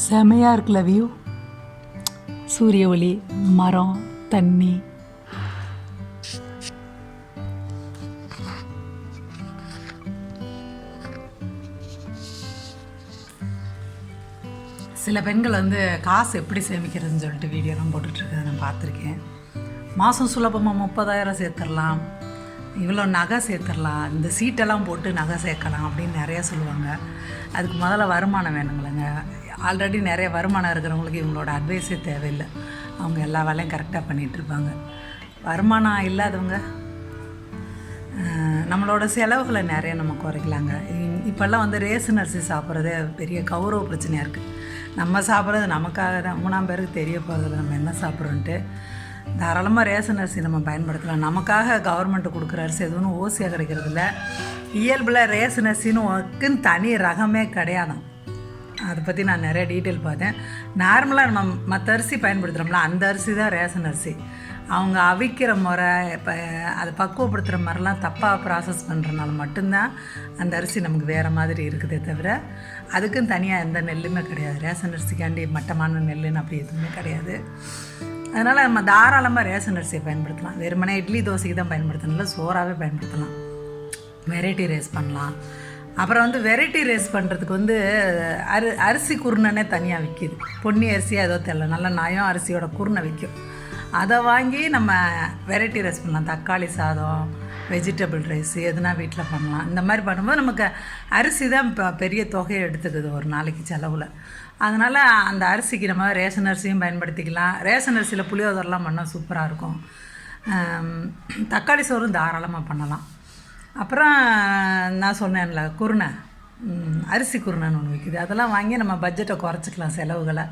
செமையாக இருக்குல்ல வியூ சூரிய ஒளி மரம் தண்ணி. சில பெண்கள் வந்து காசு எப்படி சேமிக்கிறதுன்னு சொல்லிட்டு வீடியோலாம் போட்டுட்ருக்கதை நான் பார்த்துருக்கேன். மாதம் சுலபமாக முப்பதாயிரம் சேர்த்துடலாம். இவ்வளோ நகை சேர்த்துடலாம். இந்த சீட்டெல்லாம் போட்டு நகை சேர்க்கலாம் அப்படின்னு நிறைய சொல்லுவாங்க. அதுக்கு முதல்ல வருமானம் வேணுங்களேங்க. ஆல்ரெடி நிறைய வருமானம் இருக்கிறவங்களுக்கு இவங்களோட அட்வைஸே தேவையில்லை. அவங்க எல்லா வேலையும் கரெக்டாக பண்ணிகிட்ருப்பாங்க வருமானம் இல்லாதவங்க நம்மளோட செலவுகளை நிறைய நம்ம குறைக்கலாங்க. இ- இப்போல்லாம் வந்து ரேஷன் அரிசி சாப்பிட்றதே பெரிய கௌரவ பிரச்சனையாக இருக்குது நம்ம சாப்பிட்றது நமக்காக தான். மூணாம் பேருக்கு தெரிய போகிறதில்ல நம்ம என்ன சாப்பிட்றோன்ட்டு. தாராளமாக ரேஷன் அரிசி நம்ம பயன்படுத்தலாம். நமக்காக கவர்மெண்ட்டு கொடுக்குற அரிசி எதுவும் ஓசியாக கிடைக்கிறதில்ல. இயல்பில் ரேஷன் அரிசின்னு ஒக்குன்னு தனி ரகமே கிடையாதான் அதை பற்றி நான் நிறைய டீட்டெயில் பார்த்தேன். நார்மலாக நம்ம மற்ற அரிசி பயன்படுத்துகிறோம்ல அந்த அரிசி தான் ரேஷன் அரிசி. அவங்க அவிக்கிற முறை இப்போ அதை பக்குவப்படுத்துகிற மாதிரிலாம் தப்பாக ப்ராசஸ் பண்ணுறனால மட்டும்தான் அந்த அரிசி நமக்கு வேறு மாதிரி இருக்குதே தவிர அதுக்குன்னு தனியாக எந்த நெல்லுமே கிடையாது. ரேஷன் அரிசிக்காண்டி மட்டமான நெல்லுன்னு அப்படி எதுவுமே கிடையாது. அதனால் நம்ம தாராளமாக ரேஷன் அரிசியை பயன்படுத்தலாம். வெறுமனே இட்லி தோசைக்கு தான் பயன்படுத்தணும் சோறாகவே சோறாவே பயன்படுத்தலாம். வெரைட்டி ரைஸ் பண்ணலாம். அப்புறம் வந்து வெரைட்டி ரைஸ் பண்ணுறதுக்கு வந்து அரி அரிசி குருணனே தனியாக விற்கிது பொன்னி அரிசி ஏதோ தெரியல. நல்ல நயம் அரிசியோட குருணை விற்கும் அதை வாங்கி நம்ம வெரைட்டி ரைஸ் பண்ணலாம். தக்காளி சாதம் வெஜிடபிள் ரைஸ் எதுனா வீட்டில் பண்ணலாம். இந்த மாதிரி பண்ணும்போது நமக்கு அரிசி தான் இப்போ பெரிய தொகையை எடுத்துக்குது ஒரு நாளைக்கு செலவில். அதனால் அந்த அரிசிக்கு நம்ம ரேஷன் அரிசியும் பயன்படுத்திக்கலாம். ரேஷன் அரிசியில் புளியோதரெலாம் பண்ணால் சூப்பராக இருக்கும். தக்காளி சோறும் தாராளமாக பண்ணலாம். அப்புறம் நான் சொன்னேன்ல குருணை. அரிசி குருணைன்னு ஒன்று விற்கிது அதெல்லாம் வாங்கி நம்ம பட்ஜெட்டை குறைச்சிக்கலாம் செலவுகளை.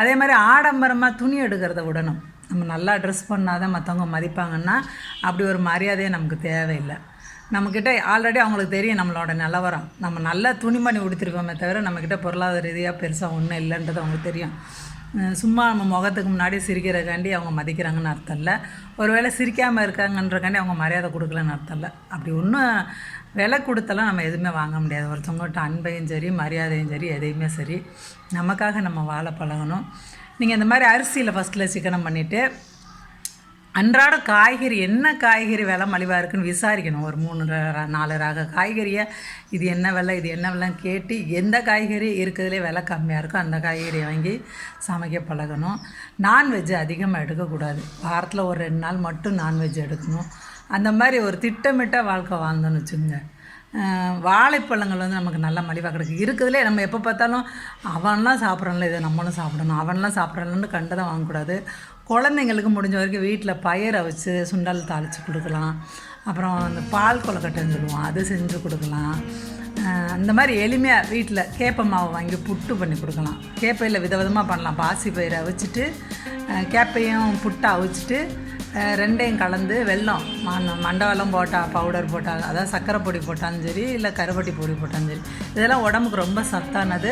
அதே மாதிரி ஆடம்பரமாக துணி எடுக்கிறத விடணும். நம்ம நல்லா ட்ரெஸ் பண்ணால் தான் மற்றவங்க மதிப்பாங்கன்னா அப்படி ஒரு மரியாதையே நமக்கு தேவையில்லை. நம்மக்கிட்ட ஆல்ரெடி அவங்களுக்கு தெரியும் நம்மளோட நிலவரம். நம்ம நல்லா துணிமணி உடுத்திருக்கோமே தவிர நம்மக்கிட்ட பொருளாதார ரீதியாக பெருசாக ஒன்றும் இல்லைன்றது அவங்களுக்கு தெரியும். சும்மா நம்ம முகத்துக்கு முன்னாடி சிரிக்கிறக்காண்டி அவங்க மதிக்கிறாங்கன்னு அர்த்தம் இல்லை. ஒருவேளை சிரிக்காமல் இருக்காங்கன்றக்காண்டி அவங்க மரியாதை கொடுக்கலன்னு அர்த்தம் இல்லை. அப்படி ஒன்றும் விலை கொடுத்தெல்லாம் நம்ம எதுவுமே வாங்க முடியாது. ஒருத்தவங்கள்ட்ட அன்பையும் சரி மரியாதையும் சரி எதையுமே சரி நமக்காக நம்ம வாழ பழகணும். நீங்கள் இந்த மாதிரி அரிசியில் ஃபஸ்ட்டில் சிக்கனம் பண்ணிவிட்டு அன்றாட காய்கறி என்ன காய்கறி விலை மலிவாக இருக்குன்னு விசாரிக்கணும். ஒரு மூணு நாலு ரக காய்கறியை இது என்ன விலை இது என்ன விலைன்னு கேட்டு எந்த காய்கறி இருக்கிறதுலே விலை கம்மியாக இருக்கோ அந்த காய்கறியை வாங்கி சமைக்க பழகணும். நான்வெஜ் அதிகமாக எடுக்கக்கூடாது. வாரத்தில் ஒரு ரெண்டு நாள் மட்டும் நான்வெஜ் எடுக்கணும். அந்த மாதிரி ஒரு திட்டமிட்ட வாழ்க்கை வாழ்ந்தோன்னு வச்சுங்க வாழைப்பழங்கள் வந்து நமக்கு நல்ல மலிவாக கிடைக்கும் இருக்கிறதுலே நம்ம எப்போ பார்த்தாலும் அவன்லாம் சாப்பிட்றான்ல இதை நம்மளும் சாப்பிடணும். அவன்லாம் சாப்பிட்றான்னு கண்டதை வாங்கக்கூடாது. குழந்தைங்களுக்கு முடிஞ்ச வரைக்கும் வீட்டில் பயிரை வச்சு சுண்டல் தாளித்து கொடுக்கலாம். அப்புறம் அந்த பால் கொலக்கட்டைன்னு சொல்லுவோம் அது செஞ்சு கொடுக்கலாம். அந்த மாதிரி எளிமையாக வீட்டில் கேப்ப மாவு வாங்கி புட்டு பண்ணி கொடுக்கலாம். கேப்பையில் விதவிதமாக பண்ணலாம். பாசி பயிரை அவிச்சிட்டு கேப்பையும் புட்டை அவிச்சிட்டு ரெண்டையும் கலந்து வெல்லம் மண்டவெல்லாம் போட்டால் பவுடர் போட்டால் அதாவது சர்க்கரை பொடி போட்டாலும் சரி இல்லை கருப்பட்டி பொடி போட்டாலும் சரி இதெல்லாம் உடம்புக்கு ரொம்ப சத்தானது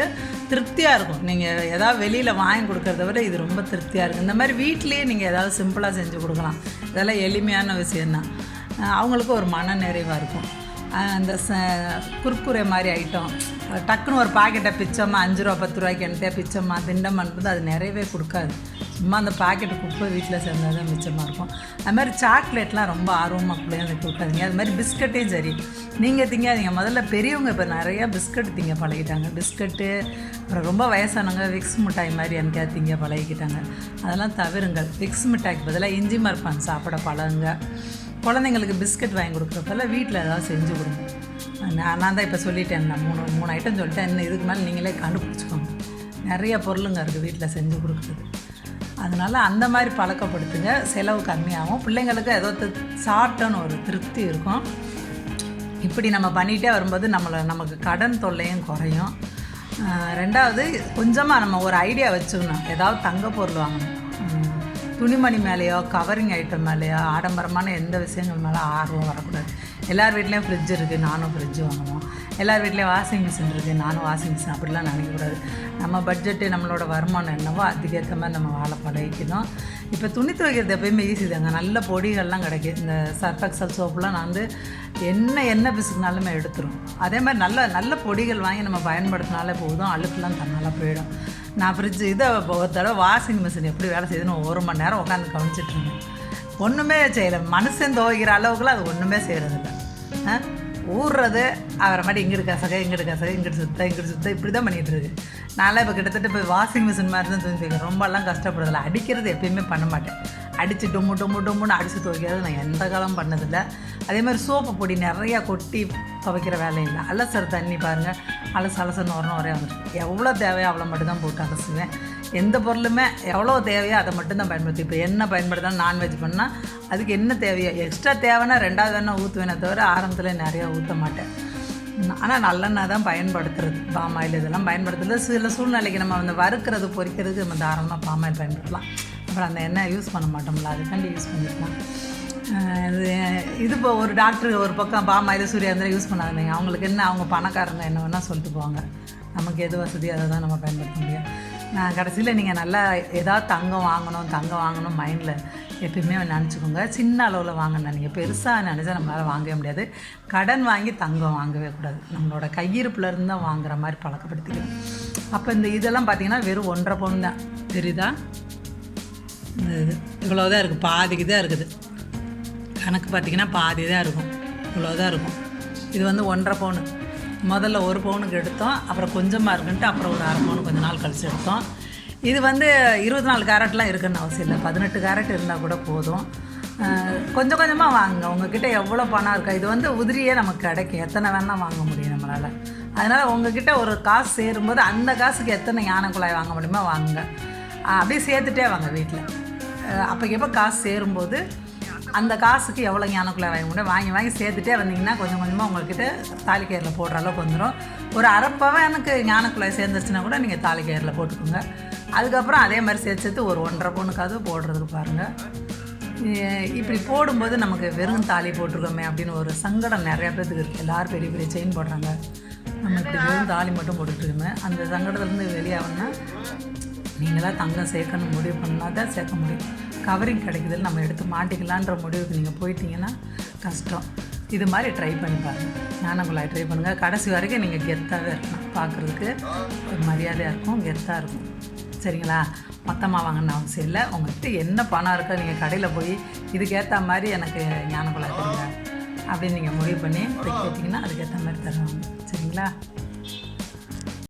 திருப்தியாக இருக்கும். நீங்கள் எதாவது வெளியில் வாங்கி கொடுக்கறத விட இது ரொம்ப திருப்தியாக இருக்கும். இந்த மாதிரி வீட்லேயே நீங்கள் ஏதாவது சிம்பிளாக செஞ்சு கொடுக்கலாம். இதெல்லாம் எளிமையான விஷயந்தான் அஹ் அவங்களுக்கு ஒரு மன நிறைவாக இருக்கும். அந்த ச குர்குரே மாதிரி ஐட்டம். டக்குன்னு ஒரு பாக்கெட்டை பிச்சம்மா அஞ்சு ரூபா பத்து ரூபாய்க்கு என்கிட்ட பிச்சம்மா திண்டம்மான்றது அது நிறையவே கொடுக்காது. சும்மா அந்த பாக்கெட்டு குப்பை வீட்டில் சேர்ந்தது தான் மிச்சமாக இருக்கும். அது மாதிரி சாக்லேட்லாம் ரொம்ப ஆர்வமாக பிள்ளைங்களுக்கு கொடுக்காதீங்க. அது மாதிரி பிஸ்கட்டையும் சரி. நீங்கள் திங்காதீங்க. முதல்ல பெரியவங்க இப்போ நிறையா பிஸ்கட் திங்க பழகிட்டாங்க. பிஸ்கட்டு அப்புறம் ரொம்ப வயசானவங்க விக்ஸ் மிட்டாய் மாதிரி எனக்கு திங்க பழகிக்கிட்டாங்க. அதெல்லாம் தவிருங்கள் விக்ஸ் மிட்டாய்க்கு பதிலாக இஞ்சி மரப்பான் சாப்பிட பழகுங்க. குழந்தைங்களுக்கு பிஸ்கட் வாங்கி கொடுக்குறப்பெல்லாம் வீட்டில் ஏதாவது செஞ்சு கொடுங்க. நான் நான் தான் இப்போ சொல்லிட்டேன் நான் மூணு மூணு ஐட்டம் சொல்லிட்டேன். இன்னும் இதுக்கு மேலே நீங்களே கண்டுபிடிச்சிக்கோங்க. நிறைய பொருளுங்க இருக்குது வீட்டில் செஞ்சு கொடுக்குறது அதனால் அந்த மாதிரி பழக்கப்படுத்துங்க. செலவு கம்மியாகும். பிள்ளைங்களுக்கு ஏதோ சாப்பிட்டோன்னு ஒரு திருப்தி இருக்கும். இப்படி நம்ம பண்ணிகிட்டே வரும்போது நம்மளை நமக்கு கடன் தொல்லையும் குறையும். ரெண்டாவது கொஞ்சமாக நம்ம ஒரு ஐடியா வச்சுக்கணும். ஏதாவது தங்க பொருள் வாங்கணும். துணிமணி மேலேயோ கவரிங் ஐட்டம் மேலேயோ ஆடம்பரமான எந்த விஷயங்கள் மேலே ஆர்வம் வரக்கூடாது. எல்லார் வீட்லேயும் ஃப்ரிட்ஜ் இருக்குது நானும் ஃப்ரிட்ஜ் வாங்கணும். எல்லார் வீட்லேயும் வாஷிங் மிஷின் இருக்குது நானும் வாஷிங் மிஷின் அப்படிலாம் நினைக்கக்கூடாது. நம்ம பட்ஜெட்டு நம்மளோட வருமானம் என்னவோ அதுக்கேற்ற மாதிரி நம்ம வாழை பழகிக்கணும். இப்போ துணி துவைக்கிறது எப்பயுமே ஈஸி தாங்க. நல்ல பொடிகள்லாம் கிடைக்கும். இந்த சர்ஃப் எக்ஸல் சோப்புலாம் நான் வந்து என்ன என்ன பிசுக்குனாலுமே எடுத்துரும். அதே மாதிரி நல்ல நல்ல பொடிகள் வாங்கி நம்ம பயன்படுத்தினாலே போதும். அழுக்குலாம் தன்னால் போயிடும். நான் ஃப்ரிட்ஜு இதை ஒரு தடவை வாஷிங் மிஷின் எப்படி வேலை செய்யுதுன்னு ஒரு மணி நேரம் உட்காந்து கவனிச்சிட்ருந்தேன் ஒன்றுமே செய்யலை. மனுஷன் துவைக்கிற அளவுக்குலாம் அது ஒன்றுமே செய்கிறதில்ல ஆ? ஊறுறது அவரை மாதிரி இங்கிட்டு இங்கே இங்கிட்டு கசக இங்கிட்டு சுத்த இங்கிட்டு சுத்த இப்படி தான் பண்ணிகிட்டு இருக்கு. நான்லாம் இப்போ கிட்டத்தட்ட இப்போ வாஷிங் மிஷின் மாதிரி தான் துணி துவைக்கிறேன் ரொம்பலாம் கஷ்டப்படுறதில்ல. அடிக்கிறது எப்பயுமே பண்ண மாட்டேன். அடித்து டொம்மு டொம்மு டொம்முன்னு அடித்து துவைக்கிறது நான் எந்த காலம் பண்ணதில்லை. அதே மாதிரி சோப்பு பொடி நிறையா கொட்டி துவைக்கிற வேலை இல்லை. அலசர் தண்ணி பாருங்கள் அலசு அலசன்னு வரணும் ஒரே வந்துட்டு எவ்வளோ தேவையோ அவ்வளோ மட்டும் தான் போட்டு அலசுவேன். எந்த பொருளுமே எவ்வளோ தேவையோ அதை மட்டும்தான் பயன்படுத்தி. இப்போ என்ன பயன்படுத்தினா நான்வெஜ் பண்ணால் அதுக்கு என்ன தேவையோ? எக்ஸ்ட்ரா தேவைன்னா ரெண்டாவது வேணால் ஊற்றுவேனே தவிர ஆரம்பத்தில் நிறையா ஊற்ற மாட்டேன். ஆனால் நல்லெண்ணெய் தான் பயன்படுத்துறது. பாம் ஆயில் இதெல்லாம் பயன்படுத்துறது. சில சூழ்நிலைக்கு நம்ம வந்து வறுக்கிறது பொறிக்கிறதுக்கு நம்ம தாராளமாக பாம் ஆயில் பயன்படுத்தலாம். அப்புறம் அந்த எண்ணெய் யூஸ் பண்ண மாட்டோம்ல அதுக்காண்டி யூஸ் பண்ணிக்கலாம். இது இது இப்போ ஒரு டாக்டர் ஒரு பக்கம் பாம் ஆயில் சூரியாந்திரம் யூஸ் பண்ணாதீங்க. அவங்களுக்கு என்ன அவங்க பணக்காரங்க என்ன வேணால் சொல்லிட்டு போவாங்க. நமக்கு எது வசதி அதை தான் நம்ம பயன்படுத்த முடியும். நான் கடைசியில் நீங்கள் நல்லா ஏதாவது தங்கம் வாங்கணும் தங்கம் வாங்கணும் மைண்டில் எப்பயுமே நினச்சிக்கோங்க. சின்ன அளவில் வாங்கினேன் நீங்கள் பெருசாக நினச்சா நம்மளால் வாங்கவே முடியாது. கடன் வாங்கி தங்கம் வாங்கவே கூடாது. நம்மளோட கையிருப்புலேருந்து தான் வாங்குற மாதிரி பழக்கப்படுத்திக்கணும். அப்போ இந்த இதெல்லாம் பார்த்தீங்கன்னா வெறும் ஒன்றரை பவுன் தான். தெரியுதா? இது. இவ்வளோ தான் இருக்குது பாதிக்கு தான் இருக்குது. கணக்கு பார்த்தீங்கன்னா பாதி தான் இருக்கும். இவ்வளோ தான் இருக்கும். இது வந்து ஒன்றரை பவுனு. முதல்ல ஒரு பவுனுக்கு எடுத்தோம் அப்புறம் கொஞ்சமாக இருக்குன்ட்டு அப்புறம் ஒரு அரை பவுன் கொஞ்ச நாள் கழிச்சு எடுத்தோம். இது வந்து இருபத்தி நாலு கேரட்லாம் இருக்குன்னு அவசியம் இல்லை. பதினெட்டு கேரட் இருந்தால் கூட போதும். கொஞ்சம் கொஞ்சமாக வாங்குங்க. உங்ககிட்ட எவ்வளோ பணம் இருக்கா இது வந்து உதிரியே நமக்கு கிடைக்கும். எத்தனை வேணால் வாங்க முடியும் நம்மளால். அதனால் உங்ககிட்ட ஒரு காசு சேரும்போது அந்த காசுக்கு எத்தனை யானை குழாய் வாங்க முடியுமோ வாங்குங்க. அப்படியே சேர்த்துட்டே வாங்க வீட்டில் அப்போ எப்போ காசு சேரும்போது அந்த காசுக்கு எவ்வளோ ஞானக்குள்ளே வாங்க முடியும் வாங்கி வாங்கி சேர்த்துட்டே வந்தீங்கன்னா கொஞ்சம் கொஞ்சமாக உங்கள்கிட்ட தாலிக்கயிறில் போடுற அளவுக்கு வந்துடும் ஒரு அரைப்பவன் எனக்கு ஞானக்குள்ளே சேர்ந்துருச்சுன்னா கூட நீங்கள் தாலிக்கயிறில் போட்டுக்கோங்க. அதுக்கப்புறம் அதே மாதிரி சேர்த்து சேர்த்து ஒரு ஒன்றரை பவுனுக்காவது போடுறதுக்கு பாருங்கள் இப்படி போடும்போது நமக்கு வெறும் தாலி போட்டிருக்கோமே அப்படின்னு ஒரு சங்கடம் நிறையா பேர்த்துக்கு இருக்குது எல்லோரும் பெரிய பெரிய செயின் போடுறாங்க. நம்ம இப்படி வெறும் தாலி மட்டும் போட்டுட்ருக்கோமே அந்த சங்கடத்துலேருந்து வெளியாகணும்னா நீங்களாம் தங்கம் சேர்க்கணும் முடிவு பண்ணால் தான் சேர்க்க முடியும். கவரிங் கிடைக்குதுல நம்ம எடுத்து மாட்டிக்கலான்ற முடிவுக்கு நீங்கள் போயிட்டீங்கன்னா கஷ்டம். இது மாதிரி ட்ரை பண்ணி பாருங்கள் ஞானகுழாய் ட்ரை பண்ணுங்கள் கடைசி வரைக்கும் நீங்கள் கெத்தாகவே இருக்கணும் பார்க்குறதுக்கு ஒரு மரியாதையாக இருக்கும் கெத்தாக இருக்கும். சரிங்களா? மொத்தமாக வாங்கணும் அவசியம் இல்லை. உங்கள்கிட்ட என்ன பணம் இருக்கோ நீங்கள் கடையில் போய் இதுக்கேற்ற மாதிரி எனக்கு ஞானகுழாய் கொடுங்க அப்படின்னு நீங்கள் முடிவு பண்ணி போய் கேட்டிங்கன்னா அதுக்கேற்ற மாதிரி தருவாங்க. சரிங்களா?